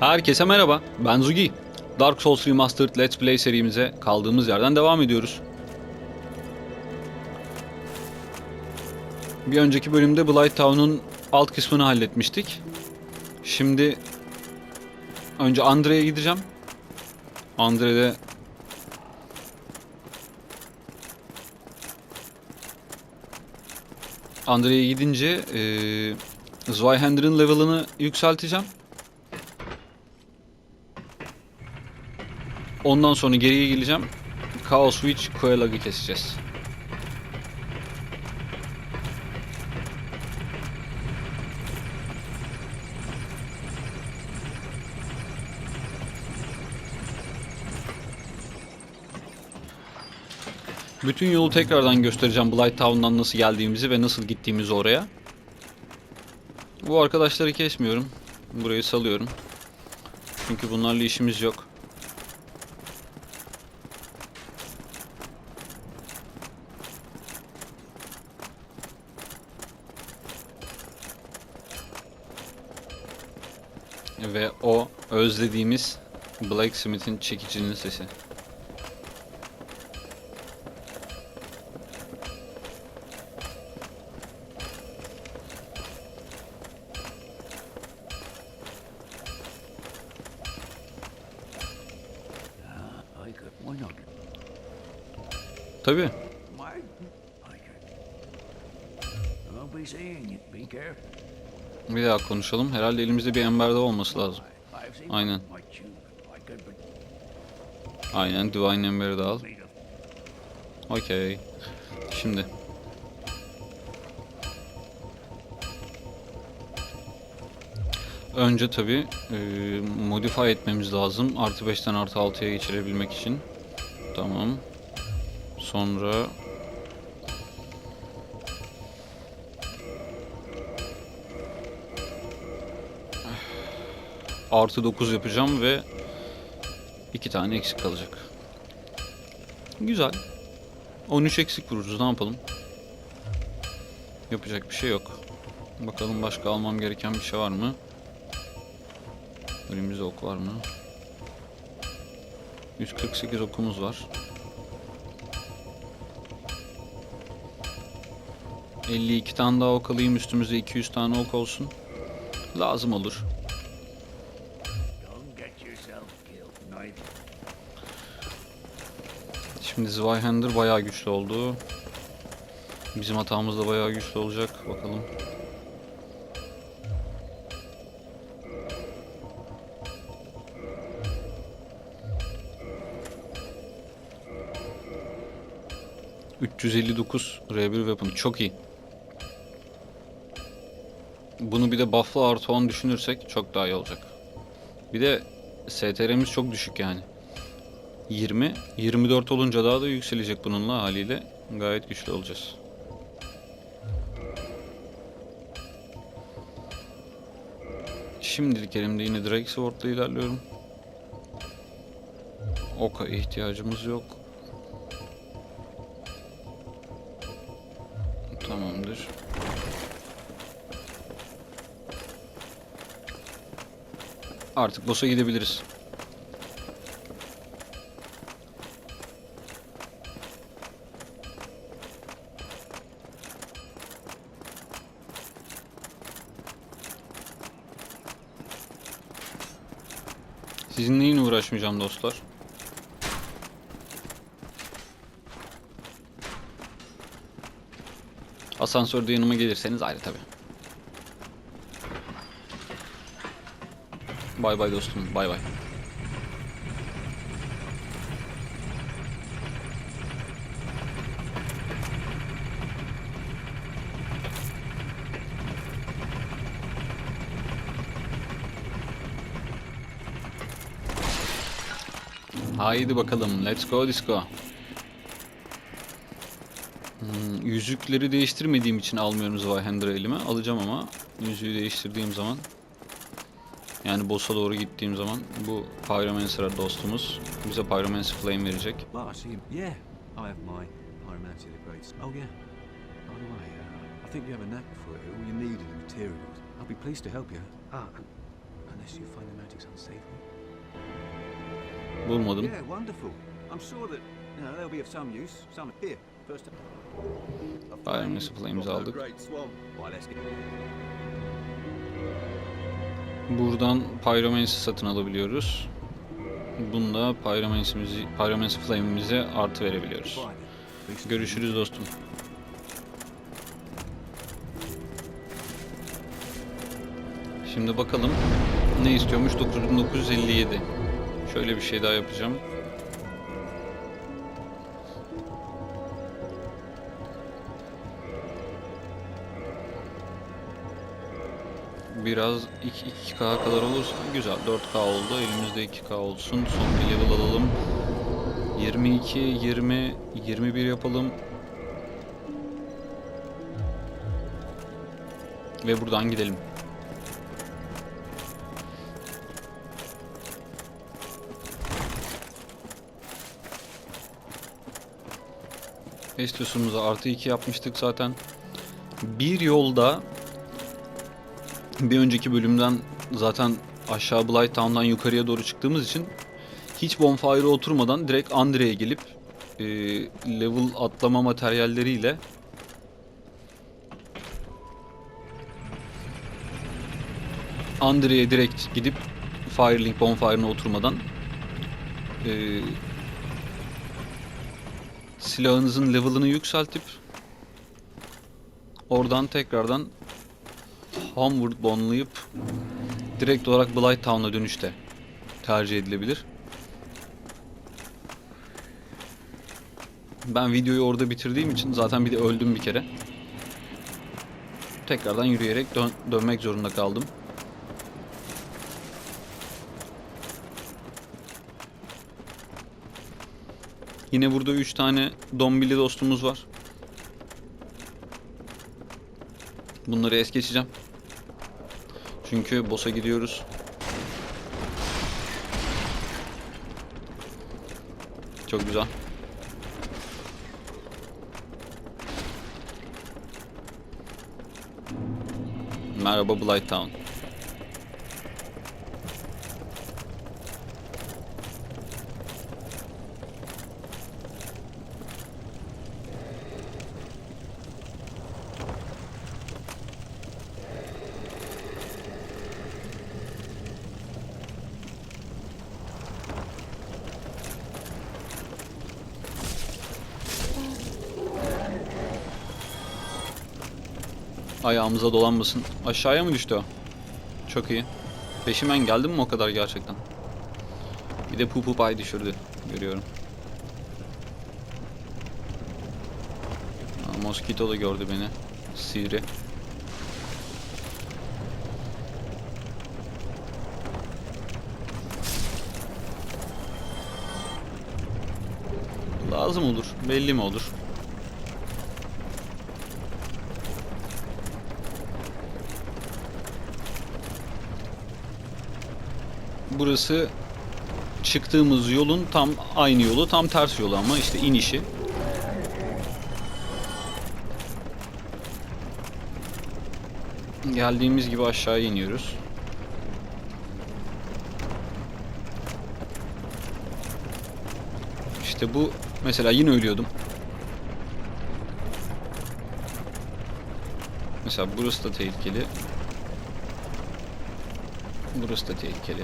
Herkese merhaba, ben Zugi. Dark Souls Remastered Let's Play serimize kaldığımız yerden devam ediyoruz. Bir önceki bölümde Blight Town'un alt kısmını halletmiştik. Şimdi önce Andre'ye gideceğim. Andre'de Andre'ye gidince eee Zweihander'ın level'ını yükselteceğim. Ondan sonra geriye geleceğim. Chaos Witch Koelag'ı keseceğiz. Bütün yolu tekrardan göstereceğim Blight Town'dan nasıl geldiğimizi ve nasıl gittiğimizi oraya. Bu arkadaşları kesmiyorum. Burayı salıyorum. Çünkü bunlarla işimiz yok. Ve o özlediğimiz Blacksmith'in çekicinin sesi. Tabii. Bir daha konuşalım. Herhalde elimizde bir emberde olması lazım. Aynen. Aynen Divine Ember'i de al. Okey. Şimdi. Önce tabi modify etmemiz lazım. Artı 5'ten artı 6'ya geçirebilmek için. Tamam. Sonra artı 9 yapacağım ve iki tane eksik kalacak. Güzel. 13 eksik vururuz ne yapalım? Yapacak bir şey yok. Bakalım başka almam gereken bir şey var mı? Elimizde ok var mı? 148 okumuz var. 52 tane daha ok alayım üstümüzde 200 tane ok olsun. Lazım olur. Şimdi Zweihander bayağı güçlü oldu. Bizim hatamız da bayağı güçlü olacak. Bakalım. ...359 R1 weapon. Çok iyi. Bunu bir de buff'lı artı 10 düşünürsek çok daha iyi olacak. Bir de STR'miz çok düşük yani. 20, 24 olunca daha da yükselecek bununla haliyle. Gayet güçlü olacağız. Şimdilik elimde yine Drake Sword'la ilerliyorum. Oka ihtiyacımız yok. Tamamdır. Artık boss'a gidebiliriz. Sizinle yine uğraşmayacağım dostlar. Asansörde yanıma gelirseniz ayrı tabi. Bay bay dostum, bay bay. Haydi bakalım, let's go disco. Hmm, yüzükleri değiştirmediğim için almıyorum Zweihander'ı elime. Alacağım ama yüzüğü değiştirdiğim zaman yani boss'a doğru gittiğim zaman bu Pyromancer dostumuz bize Pyromancer Flame verecek. Unless you find the magic's unsavory. Bulmadım. Missile Flames aldık. Buradan Pyromancy satın alabiliyoruz. Bunda Pyromancy'mizi, Pyromancy Flame'imize artı verebiliyoruz. Görüşürüz dostum. Şimdi bakalım ne istiyormuş 9957. Şöyle bir şey daha yapacağım. Biraz 2, 2K kadar olursa güzel. 4K oldu. Elimizde 2K olsun. Son bir level alalım. 22 20 21 yapalım. Ve buradan gidelim Estos'umuza artı 2 yapmıştık zaten. Bir yolda bir önceki bölümden zaten aşağı Blight Town'dan yukarıya doğru çıktığımız için hiç bonfire'a oturmadan direkt Andre'ye gelip e, level atlama materyalleriyle Andre'ye direkt gidip Firelink bonfire'ına oturmadan e, silahınızın level'ını yükseltip oradan tekrardan Homeward bonlayıp direkt olarak Blight Town'a dönüşte tercih edilebilir. Ben videoyu orada bitirdiğim için zaten bir de öldüm bir kere. Tekrardan yürüyerek dön- dönmek zorunda kaldım. Yine burada 3 tane dombili dostumuz var. Bunları es geçeceğim. Çünkü boss'a gidiyoruz. Çok güzel. Merhaba Blight Town. Ayağımıza dolanmasın. Aşağıya mı düştü o? Çok iyi. Peşimen geldi mi o kadar gerçekten? Bir de pupu pay düşürdü. Görüyorum. Aa, Mosquito da gördü beni. Sivri. Lazım olur. Belli mi olur? Burası çıktığımız yolun tam aynı yolu, tam ters yolu ama işte inişi. Geldiğimiz gibi aşağı iniyoruz. İşte bu mesela yine ölüyordum. Mesela burası da tehlikeli. Burası da tehlikeli.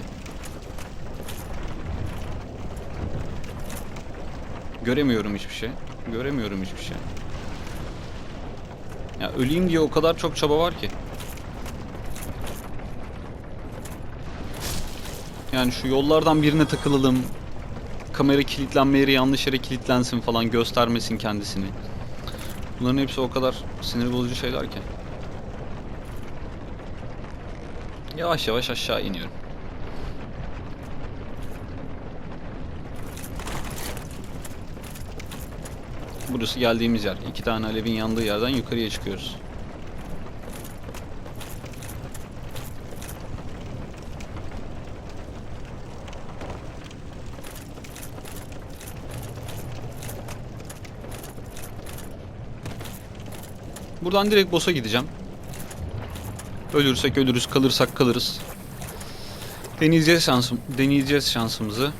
Göremiyorum hiçbir şey. Göremiyorum hiçbir şey. Ya öleyim diye o kadar çok çaba var ki. Yani şu yollardan birine takılalım. Kamera kilitlenme yeri yanlış yere kilitlensin falan göstermesin kendisini. Bunların hepsi o kadar sinir bozucu şeyler ki. Yavaş yavaş aşağı iniyorum. Burası geldiğimiz yer. İki tane alevin yandığı yerden yukarıya çıkıyoruz. Buradan direkt boss'a gideceğim. Ölürsek ölürüz, kalırsak kalırız. Deneyeceğiz şansım, deneyeceğiz şansımızı.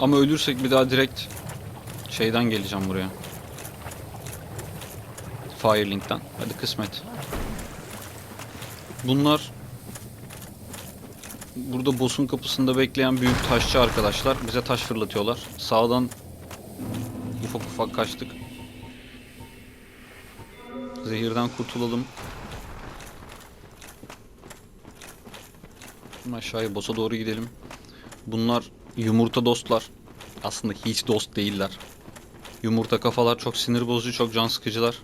Ama ölürsek bir daha direkt şeyden geleceğim buraya. Firelink'ten. Hadi kısmet. Bunlar burada boss'un kapısında bekleyen büyük taşçı arkadaşlar. Bize taş fırlatıyorlar. Sağdan ufak ufak kaçtık. Zehirden kurtulalım. Aşağıya boss'a doğru gidelim. Bunlar yumurta dostlar. Aslında hiç dost değiller. Yumurta kafalar çok sinir bozucu, çok can sıkıcılar.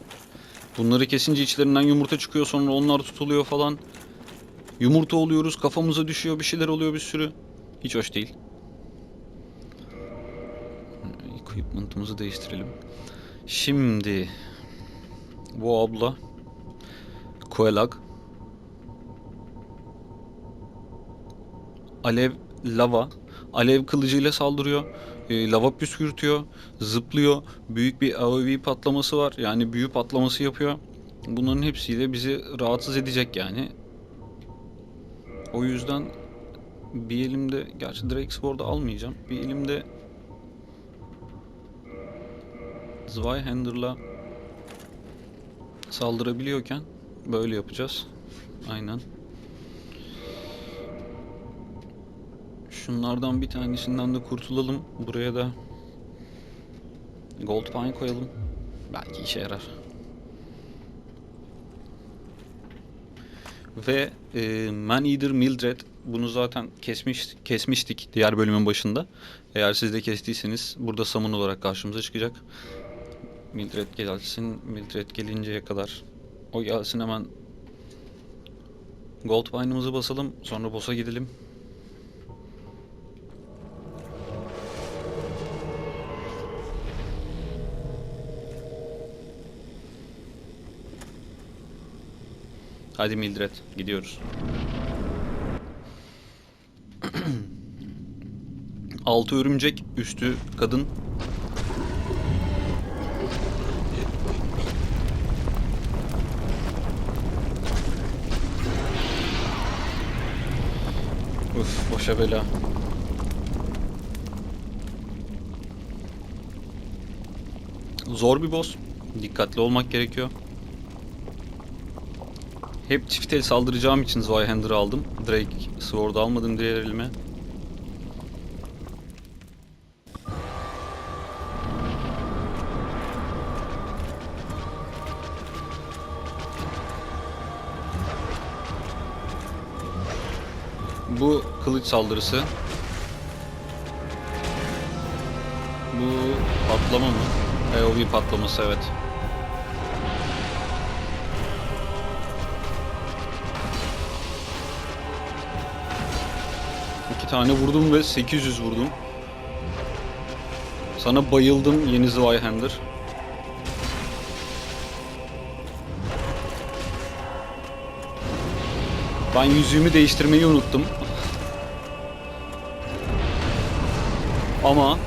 Bunları kesince içlerinden yumurta çıkıyor sonra onlar tutuluyor falan. Yumurta oluyoruz, kafamıza düşüyor, bir şeyler oluyor bir sürü. Hiç hoş değil. Equipment'ımızı değiştirelim. Şimdi bu abla Koelag Alev lava alev kılıcıyla saldırıyor. E, lava püskürtüyor, zıplıyor. Büyük bir AoE patlaması var. Yani büyü patlaması yapıyor. Bunların hepsiyle bizi rahatsız edecek yani. O yüzden bir elimde gerçi Drake Sword'u almayacağım. Bir elimde Zweihander'la saldırabiliyorken böyle yapacağız. Aynen. Şunlardan bir tanesinden de kurtulalım. Buraya da Gold Pine koyalım. Belki işe yarar. Ve e, Man Eater Mildred bunu zaten kesmiş kesmiştik diğer bölümün başında. Eğer siz de kestiyseniz burada summon olarak karşımıza çıkacak. Mildred gelsin. Mildred gelinceye kadar o gelsin hemen Gold Pine'ımızı basalım. Sonra boss'a gidelim. Hadi Mildred gidiyoruz. Altı örümcek, üstü kadın. Uf, boşa bela. Zor bir boss. Dikkatli olmak gerekiyor. Hep çift el saldıracağım için Zweihander'ı aldım. Drake Sword'u almadım diğer elime. Bu kılıç saldırısı. Bu patlama mı? AoE patlaması evet. İki tane vurdum ve 800 vurdum. Sana bayıldım yeni Zweihander. Ben yüzüğümü değiştirmeyi unuttum. Ama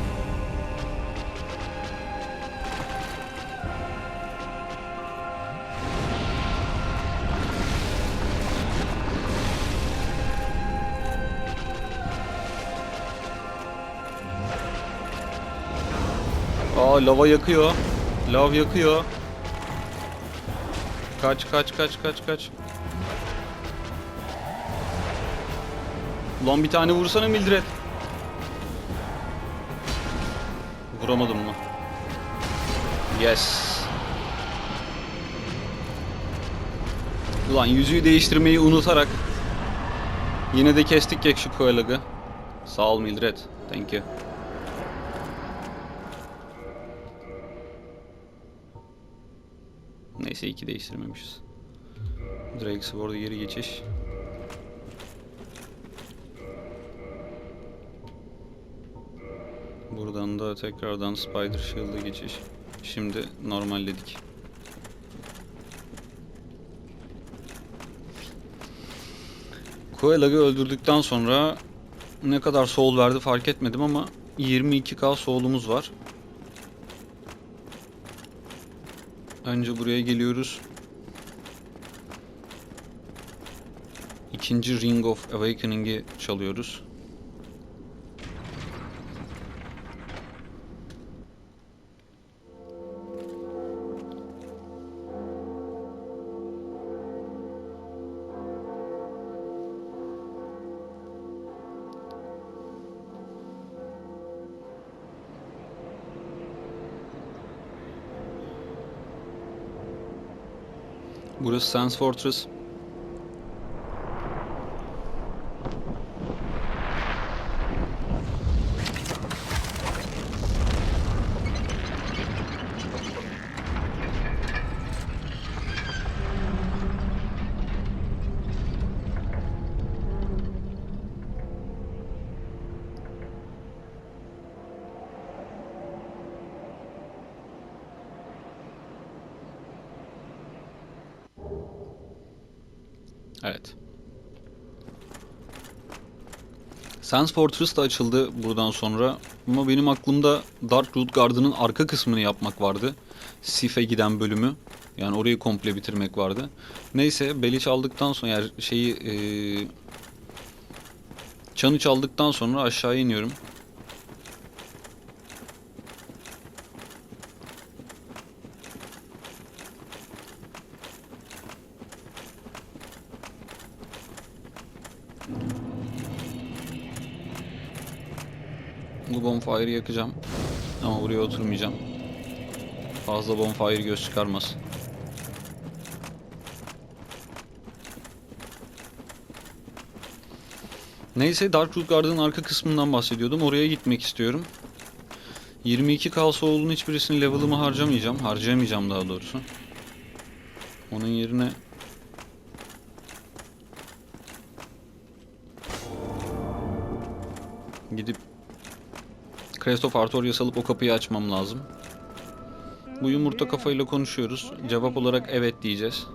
Lava yakıyor. Lav yakıyor. Kaç kaç kaç kaç kaç. Ulan bir tane vursana Mildred. Vuramadım mı? Yes. Ulan yüzüğü değiştirmeyi unutarak yine de kestik ya şu koyalagı. Sağ ol Mildred. Thank you. Neyse iki değiştirmemişiz. Drake Sword'a geri geçiş. Buradan da tekrardan Spider Shield'a geçiş. Şimdi normalledik. Koelag'ı öldürdükten sonra ne kadar soul verdi fark etmedim ama 22k soul'umuz var. Önce buraya geliyoruz. ikinci Ring of Awakening'i çalıyoruz. Sands Fortress. Evet. Sands Fortress da açıldı buradan sonra. Ama benim aklımda Dark Root Garden'ın arka kısmını yapmak vardı. Sif'e giden bölümü. Yani orayı komple bitirmek vardı. Neyse Beliç aldıktan sonra yani şeyi eee Çanı çaldıktan sonra aşağı iniyorum. Bu bonfire'ı yakacağım. Ama buraya oturmayacağım. Fazla bonfire göz çıkarmaz. Neyse Darkroot Garden'ın arka kısmından bahsediyordum. Oraya gitmek istiyorum. 22 kalsa olduğunu hiçbirisini level'ımı harcamayacağım. Harcayamayacağım daha doğrusu. Onun yerine gidip Crest of Artorias alıp o kapıyı açmam lazım. Bu yumurta kafayla konuşuyoruz. Cevap olarak evet diyeceğiz.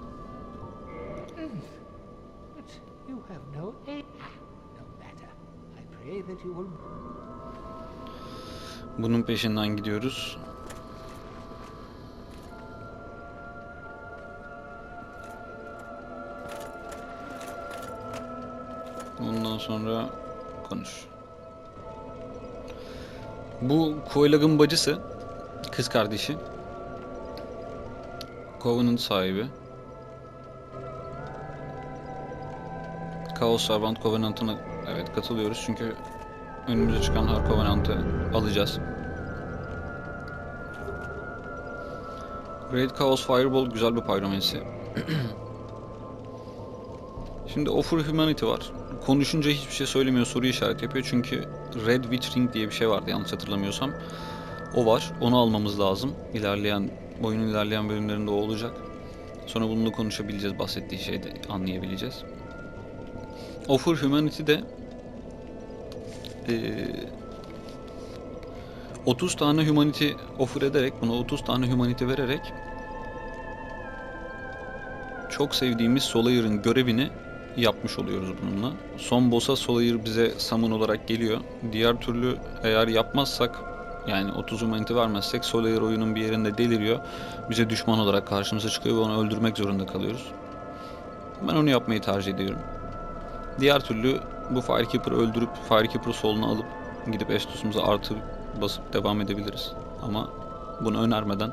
Bunun peşinden gidiyoruz. Ondan sonra konuş. Bu Koylag'ın bacısı, kız kardeşi. Covenant sahibi. Chaos Servant Covenant'ına evet katılıyoruz çünkü önümüze çıkan her Covenant'ı alacağız. Great Chaos Fireball güzel bir pyromancy. Şimdi Offer Humanity var. Konuşunca hiçbir şey söylemiyor, soru işareti yapıyor. Çünkü Red Witch Ring diye bir şey vardı yanlış hatırlamıyorsam. O var. Onu almamız lazım. İlerleyen, oyunun ilerleyen bölümlerinde o olacak. Sonra bununla konuşabileceğiz, bahsettiği şeyi de anlayabileceğiz. Offer Humanity de eee 30 tane humanity offer ederek, buna 30 tane humanity vererek çok sevdiğimiz Solayer'ın görevini yapmış oluyoruz bununla. Son boss'a Solayer bize summon olarak geliyor. Diğer türlü eğer yapmazsak yani 30 humanity vermezsek Solayer oyunun bir yerinde deliriyor. Bize düşman olarak karşımıza çıkıyor ve onu öldürmek zorunda kalıyoruz. Ben onu yapmayı tercih ediyorum. Diğer türlü bu Firekeeper'ı öldürüp Firekeeper soluna alıp gidip Estus'umuza artı basıp devam edebiliriz. Ama bunu önermeden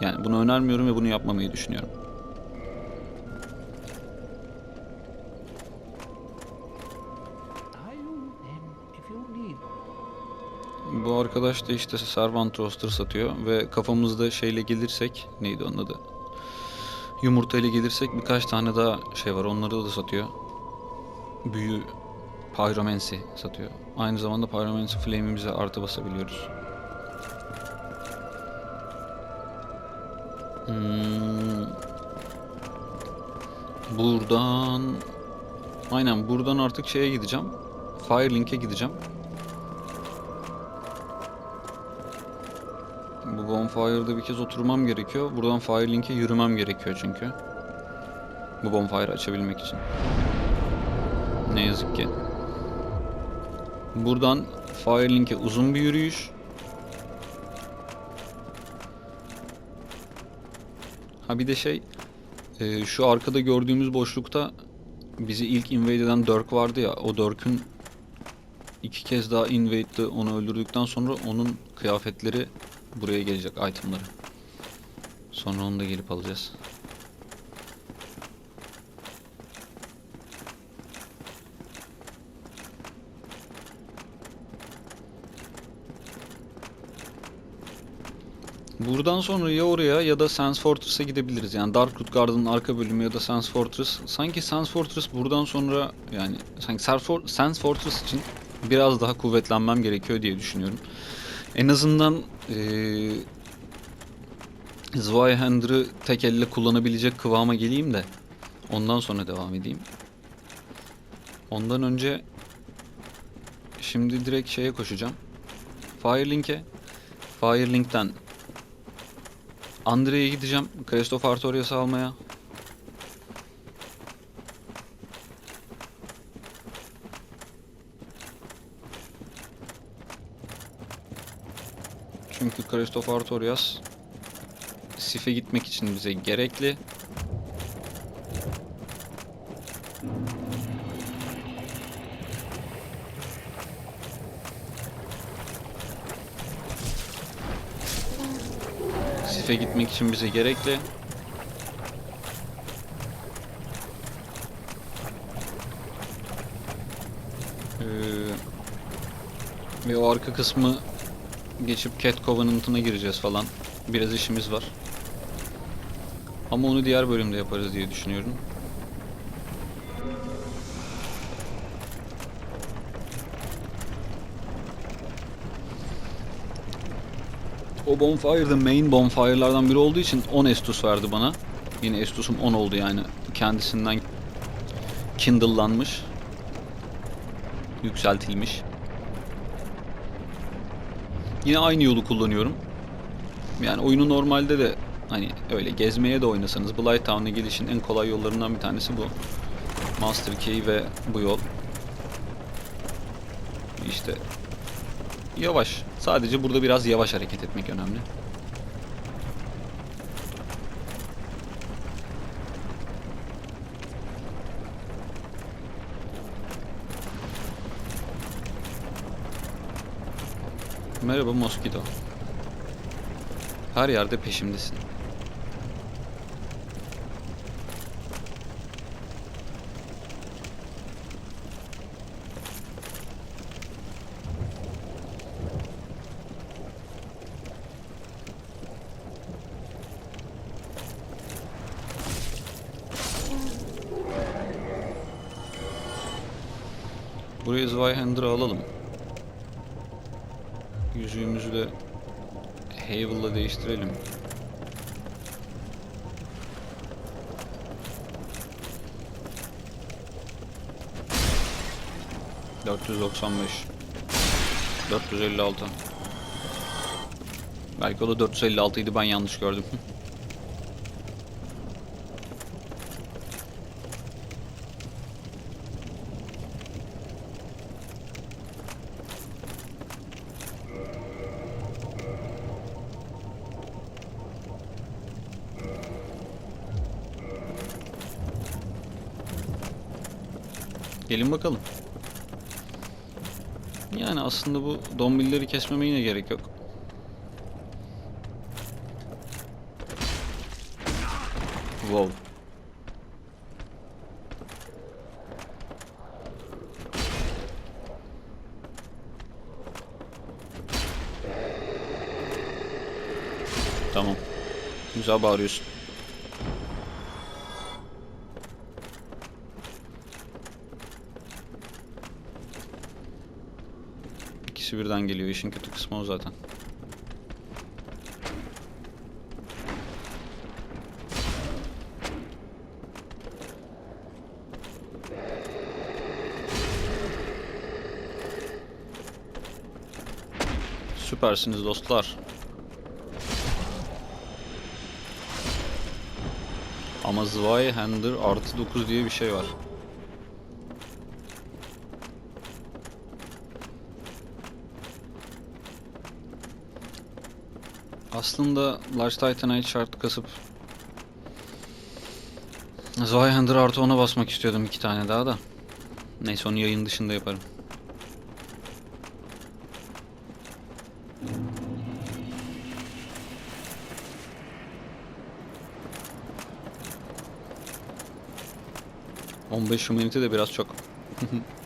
yani bunu önermiyorum ve bunu yapmamayı düşünüyorum. Arkadaş da işte Servant Roaster satıyor ve kafamızda şeyle gelirsek neydi onun adı? Yumurta ile gelirsek birkaç tane daha şey var onları da satıyor. Büyü Pyromancy satıyor. Aynı zamanda Pyromancy Flame'imize artı basabiliyoruz. Hmm. Buradan Aynen buradan artık şeye gideceğim. Firelink'e gideceğim. Bonfire'da bir kez oturmam gerekiyor. Buradan Firelink'e yürümem gerekiyor çünkü. Bu bonfire'ı açabilmek için. Ne yazık ki. Buradan Firelink'e uzun bir yürüyüş. Ha bir de şey, e, şu arkada gördüğümüz boşlukta bizi ilk invade eden Dirk vardı ya o Dirk'ün iki kez daha invade'di onu öldürdükten sonra onun kıyafetleri buraya gelecek itemları. Sonra onu da gelip alacağız. Buradan sonra ya oraya ya da Sands Fortress'a gidebiliriz. Yani Darkroot Garden'ın arka bölümü ya da Sands Fortress. Sanki Sands Fortress buradan sonra yani sanki Sands Fortress için biraz daha kuvvetlenmem gerekiyor diye düşünüyorum. En azından eee Zweihander'ı tek elle kullanabilecek kıvama geleyim de ondan sonra devam edeyim. Ondan önce şimdi direkt şeye koşacağım. Firelink'e. Firelink'ten Andre'ye gideceğim. Crest of Artorias'ı almaya. Çünkü Crest of Artorias Sif'e gitmek için bize gerekli. Sif'e gitmek için bize gerekli. Ee, ve o arka kısmı geçip Cat Covenant'ına gireceğiz falan. Biraz işimiz var. Ama onu diğer bölümde yaparız diye düşünüyorum. O bonfire da main bonfire'lardan biri olduğu için 10 Estus verdi bana. Yine Estus'um 10 oldu yani. Kendisinden kindle'lanmış. Yükseltilmiş. Yine aynı yolu kullanıyorum. Yani oyunu normalde de hani öyle gezmeye de oynasanız Blighttown'a gidişin en kolay yollarından bir tanesi bu. Master Key ve bu yol. İşte yavaş. Sadece burada biraz yavaş hareket etmek önemli. Merhaba Mosquito. Her yerde peşimdesin. Buraya Zweihander'ı alalım. Yüzüğümüzü de Havel'la değiştirelim. ...495... ...456... ...belki o da 456 idi ben yanlış gördüm. Gelin bakalım. Yani aslında bu dombilleri kesmeme yine gerek yok. Wow. Tamam. Güzel bağırıyorsun. İkisi birden geliyor. İşin kötü kısmı o zaten. Süpersiniz dostlar. Ama Zweihander artı 9 diye bir şey var. Aslında Large Titanite şart kasıp Zweihander artı ona basmak istiyordum iki tane daha da. Neyse onu yayın dışında yaparım. On beş humanity de biraz çok.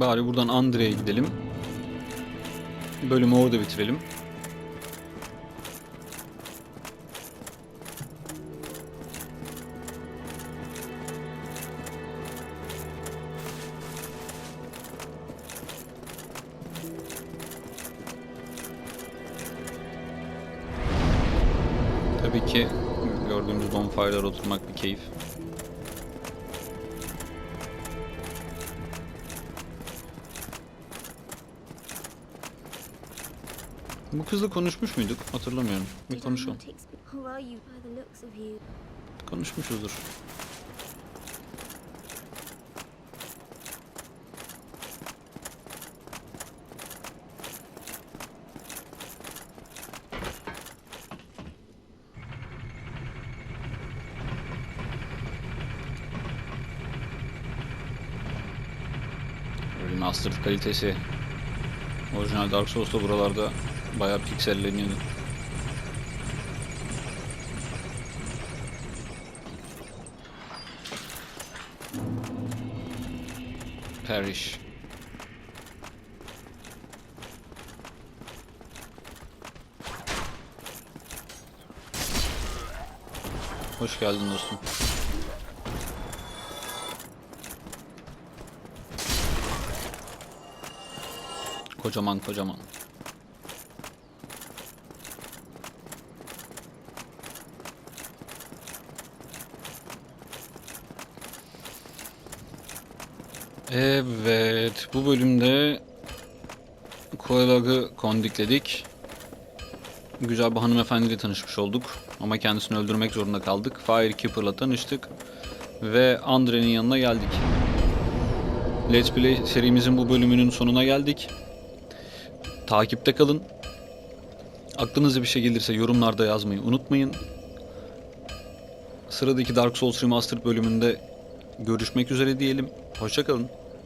Bari buradan Andre'ye gidelim. Bölümü orada bitirelim. Tabii ki gördüğümüz bonfire'lar oturmak bir keyif. Bu kızla konuşmuş muyduk? Hatırlamıyorum. Bir konuşalım. Konuşmuşuzdur. Remastered kalitesi. Orijinal Dark Souls'ta buralarda bayağı pikselleniyordu. Parish. Hoş geldin dostum. Kocaman kocaman. Evet, bu bölümde Koelag'ı kondikledik. Güzel bir hanımefendiyle tanışmış olduk. Ama kendisini öldürmek zorunda kaldık. Firekeeper'la tanıştık. Ve Andre'nin yanına geldik. Let's Play serimizin bu bölümünün sonuna geldik. Takipte kalın. Aklınıza bir şey gelirse yorumlarda yazmayı unutmayın. Sıradaki Dark Souls Remastered bölümünde görüşmek üzere diyelim. Hoşçakalın.